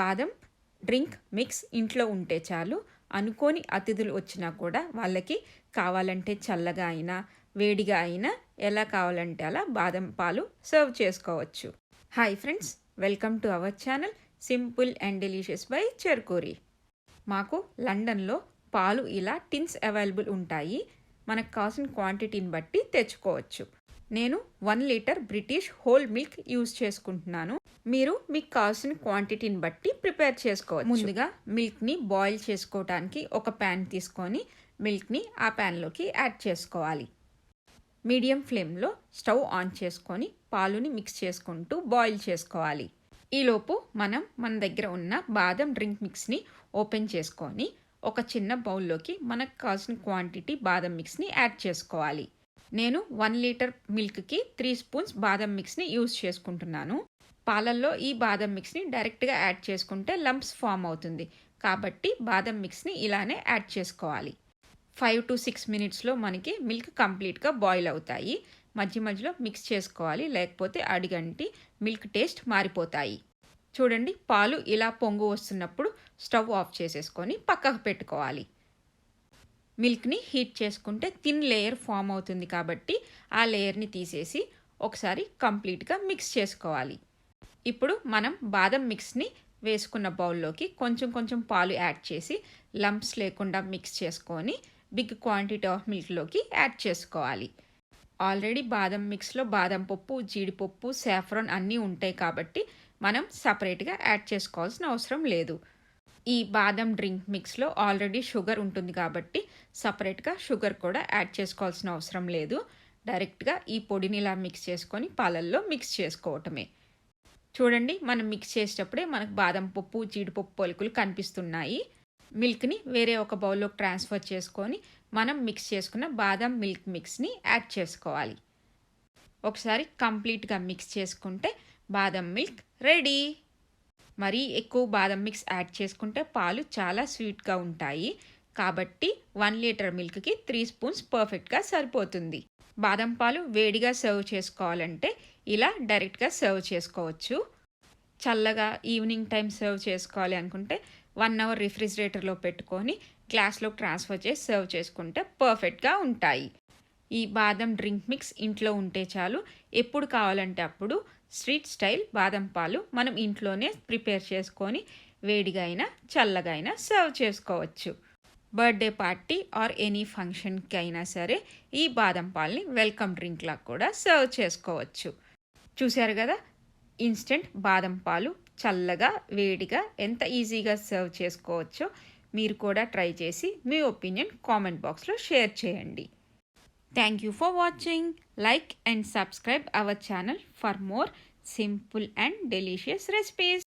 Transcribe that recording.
బాదం drink mix ఇంట్లో ఉంటే చాలు. అనుకోని అతిథులు వచ్చినా కూడా వాళ్ళకి కావాలంటే చల్లగా అయినా వేడిగా అయినా ఎలా కావాలంటే అలా బాదం పాలు సర్వ్ చేసుకోవచ్చు. Hi friends welcome to our channel simple and delicious by Cherkuri మాకు లండన్లో పాలు ఇలా టిన్స్ అవైలబుల్ ఉంటాయి. మనకు కావాల్సిన క్వాంటిటీని బట్టి తెచ్చుకోవచ్చు. నేను one litre British whole milk use చేసుకుంటున్నాను. మీరు మీకు కావాల్సిన క్వాంటిటీని బట్టి ప్రిపేర్ చేసుకోవచ్చు. ముందుగా మిల్క్ని బాయిల్ చేసుకోవడానికి ఒక ప్యాన్ తీసుకొని మిల్క్ని ఆ ప్యాన్లోకి యాడ్ చేసుకోవాలి. మీడియం ఫ్లేమ్లో స్టవ్ ఆన్ చేసుకొని పాలుని మిక్స్ చేసుకుంటూ బాయిల్ చేసుకోవాలి. ఈలోపు మనం మన దగ్గర ఉన్న బాదం డ్రింక్ మిక్స్ని ఓపెన్ చేసుకొని ఒక చిన్న బౌల్లోకి మనకు కావాల్సిన క్వాంటిటీ బాదం మిక్స్ని యాడ్ చేసుకోవాలి. నేను వన్ లీటర్ మిల్క్కి త్రీ స్పూన్స్ బాదం మిక్స్ని యూజ్ చేసుకుంటున్నాను. పాలల్లో ఈ బాదం మిక్స్ని డైరెక్ట్గా యాడ్ చేసుకుంటే లంప్స్ ఫామ్ అవుతుంది. కాబట్టి బాదం మిక్స్ని ఇలానే యాడ్ చేసుకోవాలి. ఫైవ్ టు సిక్స్ మినిట్స్లో మనకి మిల్క్ కంప్లీట్గా బాయిల్ అవుతాయి. మధ్య మధ్యలో మిక్స్ చేసుకోవాలి. లేకపోతే అడిగంటి మిల్క్ టేస్ట్ మారిపోతాయి. చూడండి పాలు ఇలా పొంగు వస్తున్నప్పుడు స్టవ్ ఆఫ్ చేసేసుకొని పక్కకు పెట్టుకోవాలి. మిల్క్ని హీట్ చేసుకుంటే థిన్ లేయర్ ఫామ్ అవుతుంది కాబట్టి ఆ లేయర్ని తీసేసి ఒకసారి కంప్లీట్గా మిక్స్ చేసుకోవాలి. ఇప్పుడు మనం బాదం మిక్స్ని వేసుకున్న బౌల్లోకి కొంచెం కొంచెం పాలు యాడ్ చేసి లంప్స్ లేకుండా మిక్స్ చేసుకొని బిగ్ క్వాంటిటీ ఆఫ్ మిల్క్లోకి యాడ్ చేసుకోవాలి. ఆల్రెడీ బాదం మిక్స్లో బాదం పప్పు జీడిపప్పు సాఫ్రాన్ అన్నీ ఉంటాయి కాబట్టి మనం సపరేట్గా యాడ్ చేసుకోవాల్సిన అవసరం లేదు. ఈ బాదం డ్రింక్ మిక్స్లో ఆల్రెడీ షుగర్ ఉంటుంది కాబట్టి సపరేట్గా షుగర్ కూడా యాడ్ చేసుకోవాల్సిన అవసరం లేదు. డైరెక్ట్గా ఈ పొడిని ఇలా మిక్స్ చేసుకొని పాలల్లో మిక్స్ చేసుకోవటమే. చూడండి మనం మిక్స్ చేసేటప్పుడే మనకు బాదం పప్పు జీడిపప్పు పొలుకులు కనిపిస్తున్నాయి. మిల్క్ని వేరే ఒక బౌల్లోకి ట్రాన్స్ఫర్ చేసుకొని మనం మిక్స్ చేసుకున్న బాదం మిల్క్ మిక్స్ని యాడ్ చేసుకోవాలి. ఒకసారి కంప్లీట్గా మిక్స్ చేసుకుంటే బాదం మిల్క్ రెడీ. మరీ ఎక్కువ బాదం మిక్స్ యాడ్ చేసుకుంటే పాలు చాలా స్వీట్గా ఉంటాయి. కాబట్టి వన్ లీటర్ మిల్క్కి త్రీ స్పూన్స్ పర్ఫెక్ట్గా సరిపోతుంది. బాదం పాలు వేడిగా సర్వ్ చేసుకోవాలంటే ఇలా డైరెక్ట్గా సర్వ్ చేసుకోవచ్చు. చల్లగా ఈవినింగ్ టైం సర్వ్ చేసుకోవాలి అనుకుంటే వన్ అవర్ రిఫ్రిజిరేటర్లో పెట్టుకొని గ్లాస్లోకి ట్రాన్స్ఫర్ చేసి సర్వ్ చేసుకుంటే పర్ఫెక్ట్గా ఉంటాయి. ఈ బాదం డ్రింక్ మిక్స్ ఇంట్లో ఉంటే చాలు. ఎప్పుడు కావాలంటే అప్పుడు స్ట్రీట్ స్టైల్ బాదం పాలు మనం ఇంట్లోనే ప్రిపేర్ చేసుకొని వేడిగా అయినా చల్లగా అయినా సర్వ్ చేసుకోవచ్చు. బర్త్డే పార్టీ ఆర్ ఎనీ ఫంక్షన్కి అయినా సరే ఈ బాదం పాల్ని వెల్కమ్ డ్రింక్లా కూడా సర్వ్ చేసుకోవచ్చు. చూశారు కదా? ఇన్స్టెంట్ బాదం పాలు చల్లగా వేడిగా ఎంత ఈజీగా సర్వ్ చేసుకోవచ్చో మీరు కూడా ట్రై చేసి మీ ఒపీనియన్ కామెంట్ బాక్స్లో షేర్ చేయండి. Thank you for watching. Like and subscribe our channel for more simple and delicious recipes.